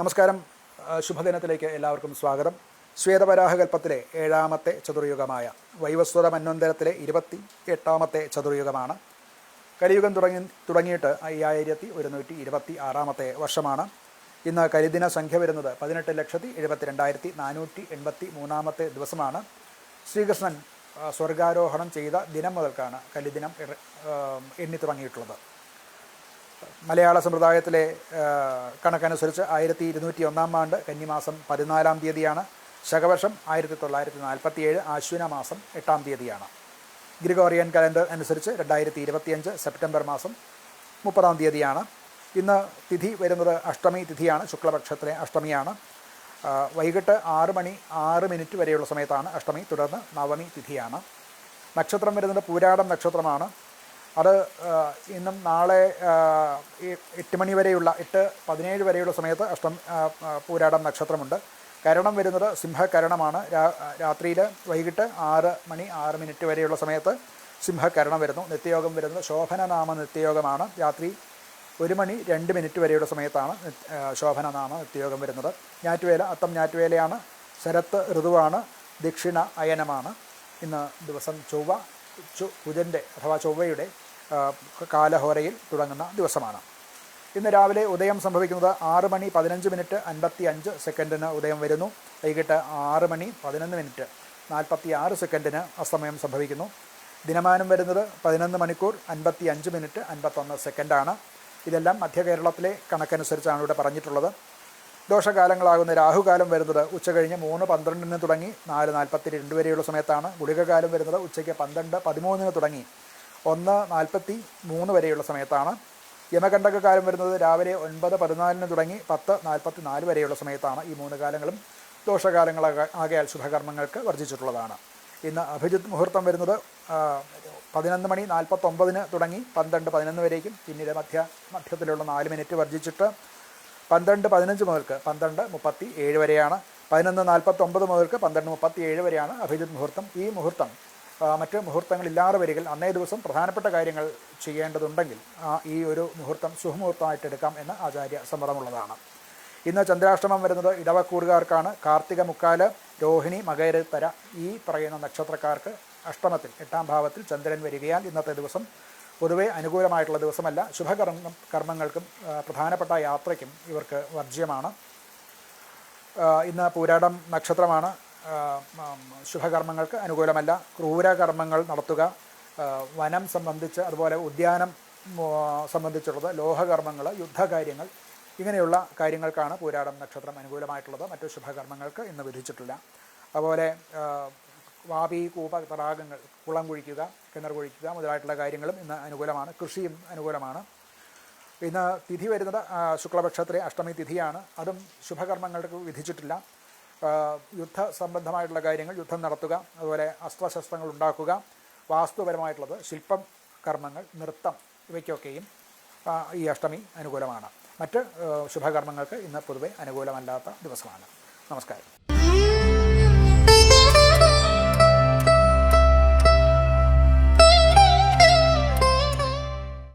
നമസ്കാരം. ശുഭദിനത്തിലേക്ക് എല്ലാവർക്കും സ്വാഗതം. ശ്വേതവരാഹകൽപ്പത്തിലെ ഏഴാമത്തെ ചതുർയുഗമായ വൈവസ്വത മന്വന്തരത്തിലെ ഇരുപത്തി എട്ടാമത്തെ ചതുർയുഗമാണ്. കലിയുഗം തുടങ്ങി തുടങ്ങിയിട്ട് അയ്യായിരത്തി ഒരുന്നൂറ്റി ഇരുപത്തി ആറാമത്തെ വർഷമാണ്. ഇന്ന് കരിദിന സംഖ്യ വരുന്നത് പതിനെട്ട് ലക്ഷത്തി എഴുപത്തി രണ്ടായിരത്തി നാനൂറ്റി എൺപത്തി മൂന്നാമത്തെ ദിവസമാണ്. ശ്രീകൃഷ്ണൻ സ്വർഗാരോഹണം ചെയ്ത ദിനം മുതൽക്കാണ് കലിദിനം എണ്ണി തുടങ്ങിയിട്ടുള്ളത്. മലയാള സമ്പ്രദായത്തിലെ കണക്കനുസരിച്ച് ആയിരത്തി ഇരുന്നൂറ്റി ഒന്നാം ആണ്ട് കന്നിമാസം പതിനാലാം തീയതിയാണ് ശകവർഷം. ആയിരത്തി തൊള്ളായിരത്തി നാൽപ്പത്തി ഏഴ് ആശ്വിന മാസം എട്ടാം തീയതിയാണ്. ഗ്രിഗോറിയൻ കലണ്ടർ അനുസരിച്ച് രണ്ടായിരത്തി ഇരുപത്തിയഞ്ച് സെപ്റ്റംബർ മാസം മുപ്പതാം തീയതിയാണ്. ഇന്ന് തിഥി വരുന്നത് അഷ്ടമി തിഥിയാണ് ശുക്ലപക്ഷത്തിലെ അഷ്ടമിയാണ്. വൈകിട്ട് ആറ് മണി ആറ് മിനിറ്റ് വരെയുള്ള സമയത്താണ് അഷ്ടമി തുടർന്ന് നവമി തിഥിയാണ്. നക്ഷത്രം വരുന്നത് പൂരാടം നക്ഷത്രമാണ്. അത് ഇന്നും നാളെ എട്ട് മണി വരെയുള്ള എട്ട് പതിനേഴ് വരെയുള്ള സമയത്ത് അഷ്ടം പൂരാടം നക്ഷത്രമുണ്ട്. കരണം വരുന്നത് സിംഹകരണമാണ്. രാത്രിയിൽ വൈകിട്ട് ആറ് മണി ആറ് മിനിറ്റ് വരെയുള്ള സമയത്ത് സിംഹകരണം വരുന്നു. നിത്യയോഗം വരുന്നത് ശോഭനനാമ നിത്യയോഗമാണ്. രാത്രി ഒരു മണി രണ്ട് മിനിറ്റ് വരെയുള്ള സമയത്താണ് ശോഭനനാമ നിത്യയോഗം വരുന്നത്. ഞാറ്റുവേല അത്തം ഞാറ്റുവേലയാണ്. ശരത്ത് ഋതുവാണ്. ദക്ഷിണ അയനമാണ്. ഇന്ന് ദിവസം ചൊവ്വ ചു ബുധന്റെ അഥവാ ചൊവ്വയുടെ കാലഹോരയിൽ തുടങ്ങുന്ന ദിവസമാണ്. ഇന്ന് രാവിലെ ഉദയം സംഭവിക്കുന്നത് ആറ് മണി പതിനഞ്ച് മിനിറ്റ് അൻപത്തി അഞ്ച് സെക്കൻഡിന് ഉദയം വരുന്നു. വൈകിട്ട് ആറ് മണി പതിനൊന്ന് മിനിറ്റ് നാൽപ്പത്തി ആറ് സെക്കൻഡിന് അസ്തമയം സംഭവിക്കുന്നു. ദിനമാനം വരുന്നത് പതിനൊന്ന് മണിക്കൂർ അൻപത്തി അഞ്ച് മിനിറ്റ് അൻപത്തൊന്ന് സെക്കൻഡാണ്. ഇതെല്ലാം മധ്യ കേരളത്തിലെ കണക്കനുസരിച്ചാണ് ഇവിടെ പറഞ്ഞിട്ടുള്ളത്. ദോഷകാലങ്ങളാകുന്ന രാഹുകാലം വരുന്നത് ഉച്ച കഴിഞ്ഞ് മൂന്ന് പന്ത്രണ്ടിന് തുടങ്ങി നാല് നാൽപ്പത്തി രണ്ട് വരെയുള്ള സമയത്താണ്. ഗുളികകാലം വരുന്നത് ഉച്ചയ്ക്ക് പന്ത്രണ്ട് പതിമൂന്നിന് തുടങ്ങി ഒന്ന് നാൽപ്പത്തി മൂന്ന് വരെയുള്ള സമയത്താണ്. യമകണ്ഠക കാലം വരുന്നത് രാവിലെ ഒൻപത് പതിനാലിന് തുടങ്ങി പത്ത് നാൽപ്പത്തി നാല് വരെയുള്ള സമയത്താണ് ഈ മൂന്ന് കാലങ്ങളും ദോഷകാലങ്ങളാക ആകയാൽ ശുഭകർമ്മങ്ങൾക്ക് വർജിച്ചിട്ടുള്ളതാണ്. ഇന്ന് അഭിജിത്ത് മുഹൂർത്തം വരുന്നത് പതിനൊന്ന് മണി നാൽപ്പത്തൊമ്പതിന് തുടങ്ങി പന്ത്രണ്ട് പതിനൊന്ന് വരേക്കും. പിന്നീട് മധ്യ മധ്യത്തിലുള്ള നാല് മിനിറ്റ് വർജിച്ചിട്ട് പന്ത്രണ്ട് പതിനഞ്ച് മുതൽക്ക് പന്ത്രണ്ട് മുപ്പത്തി ഏഴ് വരെയാണ്. പതിനൊന്ന് നാൽപ്പത്തൊമ്പത് മുതൽക്ക് പന്ത്രണ്ട് മുപ്പത്തി ഏഴ് വരെയാണ് അഭിജിത് മുഹൂർത്തം. ഈ മുഹൂർത്തം മറ്റ് മുഹൂർത്തങ്ങളില്ലാതെ വരികിൽ അന്നേ ദിവസം പ്രധാനപ്പെട്ട കാര്യങ്ങൾ ചെയ്യേണ്ടതുണ്ടെങ്കിൽ ഈ ഒരു മുഹൂർത്തം ശുഭമുഹൂർത്തമായിട്ട് എടുക്കാം എന്ന് ആചാര്യ സമ്മതമുള്ളതാണ്. ഇന്ന് ചന്ദ്രാഷ്ടമം വരുന്നത് ഇടവക്കൂറുകാർക്കാണ്. കാർത്തിക മുക്കാൽ രോഹിണി മകരത്തര ഈ പറയുന്ന നക്ഷത്രക്കാർക്ക് അഷ്ടമത്തിൽ എട്ടാം ഭാവത്തിൽ ചന്ദ്രൻ വരികയാൽ ഇന്നത്തെ ദിവസം പൊതുവെ അനുകൂലമായിട്ടുള്ള ദിവസമല്ല. ശുഭകർമ്മ കർമ്മങ്ങൾക്കും പ്രധാനപ്പെട്ട യാത്രയ്ക്കും ഇവർക്ക് വർജ്യമാണ്. ഇന്ന് പൂരാടം നക്ഷത്രമാണ്. ശുഭകർമ്മങ്ങൾക്ക് അനുകൂലമല്ല. ക്രൂരകർമ്മങ്ങൾ നടത്തുക വനം സംബന്ധിച്ച് അതുപോലെ ഉദ്യാനം സംബന്ധിച്ചുള്ളത് ലോഹകർമ്മങ്ങൾ യുദ്ധകാര്യങ്ങൾ ഇങ്ങനെയുള്ള കാര്യങ്ങൾക്കാണ് പൂരാടം നക്ഷത്രം അനുകൂലമായിട്ടുള്ളത്. മറ്റു ശുഭകർമ്മങ്ങൾക്ക് ഇന്ന് വിധിച്ചിട്ടില്ല. അതുപോലെ വാപി കൂപ തടാകങ്ങൾ കുളം കുഴിക്കുക കിണർ കുഴിക്കുക മുതലായിട്ടുള്ള കാര്യങ്ങളും ഇന്ന് അനുകൂലമാണ്. കൃഷിയും അനുകൂലമാണ്. ഇന്ന് തിഥി വരുന്നത് ശുക്ലപക്ഷത്തിലെ അഷ്ടമി തിഥിയാണ്. അതും ശുഭകർമ്മങ്ങൾക്ക് വിധിച്ചിട്ടില്ല. യുദ്ധ സംബന്ധമായിട്ടുള്ള കാര്യങ്ങൾ യുദ്ധം നടത്തുക അതുപോലെ അസ്ത്രശസ്ത്രങ്ങൾ ഉണ്ടാക്കുക വാസ്തുപരമായിട്ടുള്ളത് ശില്പം കർമ്മങ്ങൾ നൃത്തം ഇവയ്ക്കൊക്കെയും ഈ അഷ്ടമി അനുകൂലമാണ്. മറ്റ് ശുഭകർമ്മങ്ങൾക്ക് ഇന്ന് പൊതുവെ അനുകൂലമല്ലാത്ത ദിവസമാണ്. നമസ്കാരം.